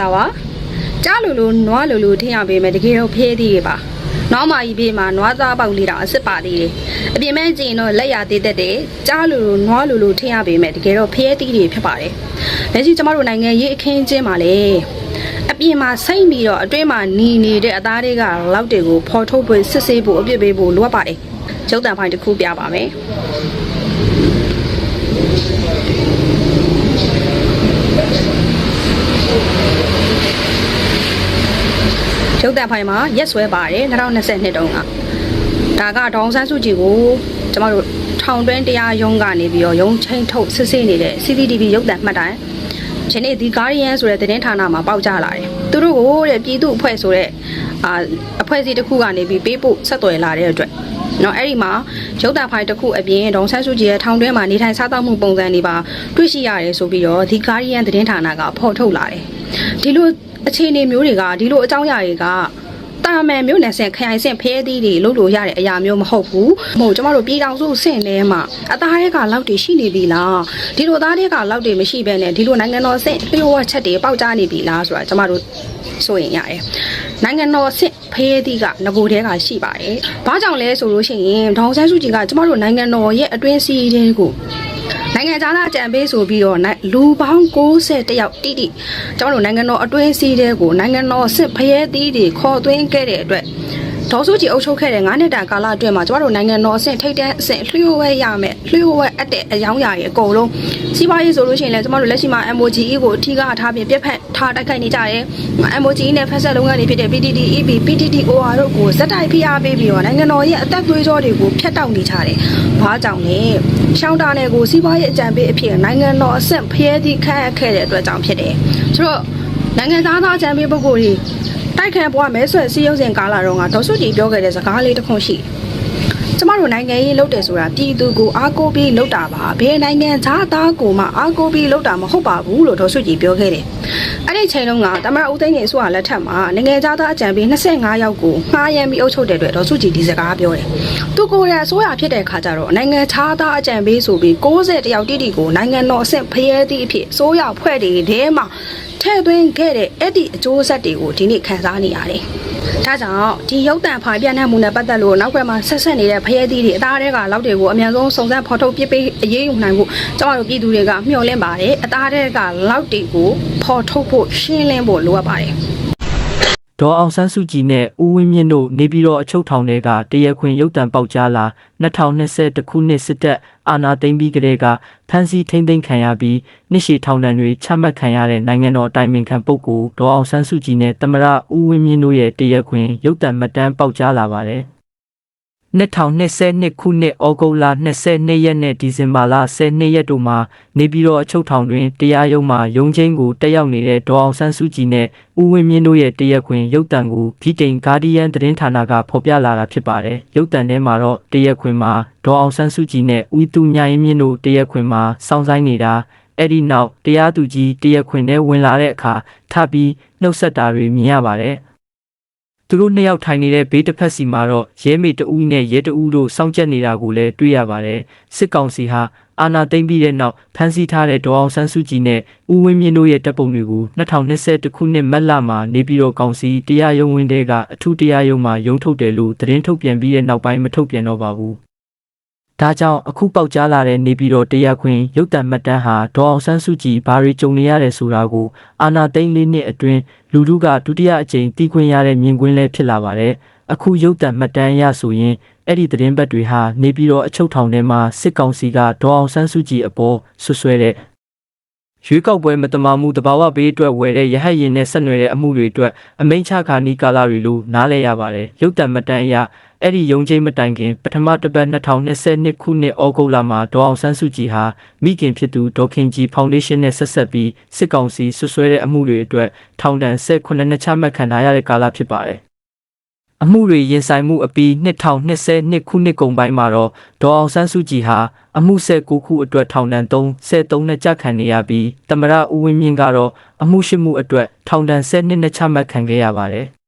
္ဂလာပါကြားလူလူနွားလူလူထင်ရပေးမယ်တကယ်တော့ဖျဲသေးရပါနောက်မှကြီးပြေးမှာနွားသားပေါက်လေးတော့အစ်စ်ပါသေးတယ်အပြင်မဲ့ကြည့်ရင်တော့လက်ရသေးတတ်တယ်ကြားလူလူနွားလူလူထင်ရပေးမယ်တကယ်တော့ဖျဲသေးတွေဖြစ်ပါတယ်လက်ရှိကျမတို့နိုင်ငံရေးအခင်းချင်းမှာလေအပြင်မှာစိတ်ပြီးတော့အတွင်းမှာหนีနေတဲ့အသားတွေကလောက်တွေကိုဖော်ထုတ်ဖို့စစ်ဆေးဖို့အပြစ်ပေးဖို့လိုအပ်ပါတယ်ကျုပ်တန်ဖိုင်တစ်ခုပြပါမယ် ရုပ်တံဖိုင်မှာရက်ဆွဲပါတယ်2022တုန်းကဒါကဒေါအောင်ဆန်းစုကြည်ကိုကျမတို့ထောင်တွင်းတရားရုံးကနေပြီးတော့ရုံးချင်းထုတ်စစ်ဆေးနေတဲ့ CCTV ရုပ်တံမှတ်တိုင်ဒီနေ့ဒီ Guardian ဆိုတဲ့သတင်းဌာနမှာပေါက်ကြလာတယ်သူတို့ကိုတဲ့ပြည်သူအဖွဲ့ဆိုတဲ့အာအဖွဲ့အစည်းတစ်ခုကနေပြီးပေးပို့ဆက်သွယ်လာတဲ့အတွက်နော်အဲ့ဒီမှာရုပ်တံဖိုင်တစ်ခုအပြင်ဒေါအောင်ဆန်းစုကြည်ရဲ့ထောင်တွင်းမှာနေထိုင်စားသောက်မှုပုံစံတွေပါတွေ့ရှိရတယ်ဆိုပြီးတော့ဒီ Guardian သတင်းဌာနကဖော်ထုတ်လာတယ်ဒီလို အခြေအနေမျိုးတွေကဒီလိုအကြောင်းအရာတွေကတာမန်မျိုးနယ်ဆင်ခရိုင်ဆင်ဖဲသီးတွေလုပ်လို့ရတဲ့အရာမျိုးမဟုတ်ဘူးမဟုတ်ကျမတို့ပြည်တော်စုဆင့်ထဲမှာအသားတွေကလောက်တွေရှိနေပြီလားဒီလိုသားတွေကလောက်တွေမရှိဘဲနဲ့ဒီလိုနိုင်ငံတော်ဆင့်လျှို့ဝှက်ချက်တွေပေါက်ကြားနေပြီလားဆိုတာကျမတို့ဆိုရင်ရတယ်နိုင်ငံတော်ဆင့်ဖဲသီးကငကိုတဲကရှိပါတယ်ဘာကြောင့်လဲဆိုလို့ရှိရင်ဒေါအောင်ဆန်းစုကြည်ကကျမတို့နိုင်ငံတော်ရဲ့အတွင်းစည်းတွေကို နိုင်ငံသားသားအကြံပေးဆိုပြီးတော့နိုင်လူပေါင်း60တယောက်တိတိကျွန်တော်တို့နိုင်ငံတော်အတွင်းစည်းတဲ့ကိုနိုင်ငံတော်စစ်ဖရဲသီးတွေခေါ်သွင်းခဲ့တဲ့အတွက် ဒေါ်စုကြည်အုပ်ချုပ်ခဲ့တဲ့9နှစ်တာကာလအတွင်းမှာကျွန်တော်တို့နိုင်ငံတော်အဆင့်ထိပ်တန်းအဆင့်လျှို့ဝဲရမယ်လျှို့ဝဲအပ်တဲ့အယောင်းအရာတွေအကုန်လုံးစီးပွားရေးဆိုလို့ရှိရင်လည်းကျွန်တော်တို့လက်ရှိမှာ MOGE ကိုအထီးကထားပြီးပြက်ဖက်ထားတိုက်ခိုက်နေကြတယ် MOGE နဲ့ဖက်ဆက်လုပ်ငန်းတွေဖြစ်တဲ့ PTT EP PTTOR တို့ကိုဇက်တိုက်ဖိအားပေးပြီးတော့နိုင်ငံတော်ရဲ့အသက်သွေးကြောတွေကိုဖျက်တောက်နေကြတယ်။ဘာကြောင့်လဲ။ရှောင်းတာနယ်ကိုစီးပွားရေးအကြံပေးအဖြစ်နိုင်ငံတော်အဆင့်ဖျဲသည့်ခန့်အပ်ခဲ့တဲ့အတွက်ကြောင့်ဖြစ်တယ်။ဆိုတော့နိုင်ငံသားသားအကြံပေးပုဂ္ဂိုလ်တွေ တိုက်ခံပွားမဲဆွဲစီးရုံးစဉ်ကာလတော့ကဒေါ်စုကြည်ပြောခဲ့တဲ့စကားလေးတစ်ခုရှိတယ်။ ကျမတို့နိုင်ငံရေးလုပ်တယ်ဆိုတာပြည်သူကိုအားကိုးပြီးလုပ်တာပါဘယ်နိုင်ငံသားသားကိုမှအားကိုးပြီးလုပ်တာမဟုတ်ပါဘူးလို့ဒေါ်စုကြည်ပြောခဲ့တယ်အဲ့ဒီချိန်တုန်းကတမရဦးသိန်းကြီးဆိုတာလက်ထက်မှာနိုင်ငံသားသားအကြံပေး25ယောက်ကိုငှားရမ်းပြီးအုပ်ချုပ်တဲ့အတွက်ဒေါ်စုကြည်ဒီစကားပြောတယ်သူကိုယ်ရအစိုးရဖြစ်တဲ့ခါကျတော့နိုင်ငံခြားသားအကြံပေးဆိုပြီး60တယောက်တိတိကိုနိုင်ငံတော်အဆင့်ဖရဲသည့်အဖြစ်အစိုးရဖွဲ့တွေထဲမှာထဲ့သွင်းခဲ့တဲ့အဲ့ဒီအကျိုးဆက်တွေကိုဒီနေ့ခန်းစားနေရတယ်။ ဒါကြောင့်ဒီရုပ်တံဖိုင်ပြန့်နှံ့မှုနဲ့ပတ်သက်လို့နောက်ွယ်မှာဆက်ဆက်နေတဲ့ဖရဲသီးတွေအသားတွေကလောက်တွေကိုအများဆုံးစုံစမ်းဖော်ထုတ်ပြပေးအရေးယူနိုင်ဖို့ကျွန်တော်တို့ပြည်သူတွေကမျှော်လင့်ပါတယ်။အသားတွေကလောက်တွေကိုဖော်ထုတ်ဖို့ရှင်းလင်းဖို့လိုအပ်ပါတယ်။ ဒေါ်အောင်ဆန်းစုကြည်နဲ့ဦးဝင်းမြင့်တို့နေပြည်တော်အချုပ်ထောင်တွေကတရားခွင်ရုပ်တံပေါက်ကြားလာ2020ခုနှစ်စစ်တပ်အာဏာသိမ်းပြီးကတည်းကဖမ်းဆီးထိန်းသိမ်းခံရပြီးနှစ်ရှည်ထောင်ဒဏ်တွေချမှတ်ခံရတဲ့နိုင်ငံတော်အတိုင်ပင်ခံပုဂ္ဂိုလ်ဒေါ်အောင်ဆန်းစုကြည်နဲ့သမ္မတဦးဝင်းမြင့်တို့ရဲ့တရားခွင်ရုပ်တံမှတ်တမ်းပေါက်ကြားလာပါတယ်။ 2022ခုနှစ်ဩဂုတ်လ22ရက်နဲ့ဒီဇင်ဘာလ12ရက်တို့မှာနေပြည်တော်အချုပ်ထောင်တွင်တရားရုံးမှာရုံးချင်းကိုတက်ရောက်နေတဲ့ဒေါ်အောင်ဆန်းစုကြည်နဲ့ဦးဝင်းမြင့်တို့ရဲ့တရားခွင်ရုပ်တံကိုဗြိတိန်ဂါဒီယန်သတင်းဌာနကဖော်ပြလာတာဖြစ်ပါတယ်။ရုပ်တံထဲမှာတော့တရားခွင်မှာဒေါ်အောင်ဆန်းစုကြည်နဲ့ဦးသူညာရင်မြင့်တို့တရားခွင်မှာစောင့်ဆိုင်နေတာအဲ့ဒီနောက်တရားသူကြီးတရားခွင်ထဲဝင်လာတဲ့အခါထပ်ပြီးနှုတ်ဆက်တာတွေမြင်ရပါတယ်။ သူတို့နှစ်ယောက်ထိုင်နေတဲ့ဘေးတစ်ဖက်စီမှာတော့ရဲမေတအူးနဲ့ရဲတအူးတို့စောင့်ကြပ်နေတာကိုလည်းတွေ့ရပါတယ်စစ်ကောင်စီဟာအာဏာသိမ်းပြီးတဲ့နောက်ဖမ်းဆီးထားတဲ့ဒေါ်အောင်ဆန်းစုကြည်နဲ့ဦးဝင်းမြင့်တို့ရဲ့တပ်ပုံတွေကို2020ခုနှစ်မတ်လမှာနေပြည်တော်ကောင်စီတရားရုံးဝင်းတဲကအထူးတရားရုံးမှာရုံးထုတ်တယ်လို့သတင်းထုတ်ပြန်ပြီးတဲ့နောက်ပိုင်းမထုတ်ပြန်တော့ပါဘူးဒါကြောင့်အခုပေါက်ကြားလာတဲ့နေပြည်တော်တရားခွင်ရုပ်တံမှတ်တမ်းဟာဒေါ်အောင်ဆန်းစုကြည်ဘာတွေကြုံနေရတယ်ဆိုတာကိုအာနာသိန်းလေးနှစ်အတွင်း လူထုကဒုတိယအကြိမ်တီးခွင့်ရတဲ့မြင်ကွင်းလည်းဖြစ်လာပါတယ်။အခုရုပ်တံမှတ်တမ်းရဆိုရင်အဲ့ဒီသတင်းပတ်တွေဟာနေပြည်တော်အချုပ်ထောင်ထဲမှာစစ်ကောင်စီကဒေါ်အောင်ဆန်းစုကြည်အပေါ်ဆွဆွဲတဲ့ရွေးကောက်ပွဲမတမာမှုတဘာဝဘေးအတွက်ဝယ်တဲ့ရဟတ်ရင်နဲ့ဆက်နွယ်တဲ့အမှုတွေအတွက်အမိန့်ချခါနီကာလာတွေလို့နားလဲရပါတယ်။ရုပ်တံမှတ်တမ်းအရ အဲ့ဒီယုံချင်းမတိုင်ခင်ပထမတစ်ပတ်2022ခုနှစ်ဩဂုတ်လမှာဒေါ်အောင်ဆန်းစုကြည်ဟာမိခင်ဖြစ်သူဒေါခင်ကြီးဖောင်ဒေးရှင်းနဲ့ဆက်ဆက်ပြီးစစ်ကောင်စီဆွဆွဲတဲ့အမှုတွေအတွက်ထောင်ဒဏ်18နှစ်ချမှတ်ခံထားရတဲ့ကာလဖြစ်ပါတယ်။အမှုတွေရင်ဆိုင်မှုအပြီး2022ခုနှစ်ကုန်ပိုင်းမှာတော့ဒေါ်အောင်ဆန်းစုကြည်ဟာအမှု19ခုအတွက်ထောင်ဒဏ်3 73နှစ်ကြခံနေရပြီးတမရဦးဝင်းမြင့်ကတော့အမှုရှိမှုအတွက်ထောင်ဒဏ်10နှစ်နဲ့ချမှတ်ခံခဲ့ရပါတယ်။